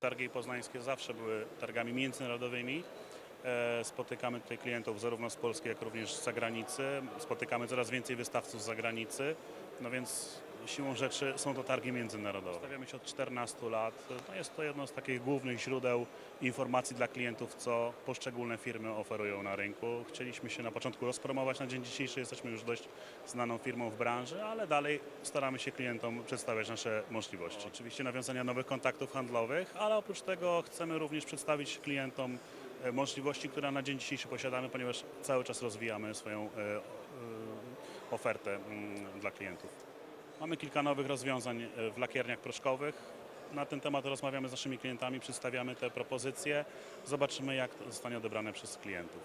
targi poznańskie zawsze były targami międzynarodowymi. E, Spotykamy tutaj klientów zarówno z Polski, jak również z zagranicy. Spotykamy coraz więcej wystawców z zagranicy, no więc siłą rzeczy są to targi międzynarodowe. Stawiamy się od 14 lat. No jest to jedno z takich głównych źródeł informacji dla klientów, co poszczególne firmy oferują na rynku. Chcieliśmy się na początku rozpromować na dzień dzisiejszy. Jesteśmy już dość znaną firmą w branży, ale dalej staramy się klientom przedstawiać nasze możliwości. Oczywiście nawiązania nowych kontaktów handlowych, ale oprócz tego chcemy również przedstawić klientom e, możliwości, które na dzień dzisiejszy posiadamy, ponieważ cały czas rozwijamy swoją e, e, ofertę mm, dla klientów. Mamy kilka nowych rozwiązań e, w lakierniach proszkowych. Na ten temat rozmawiamy z naszymi klientami, przedstawiamy te propozycje. Zobaczymy, jak to zostanie odebrane przez klientów.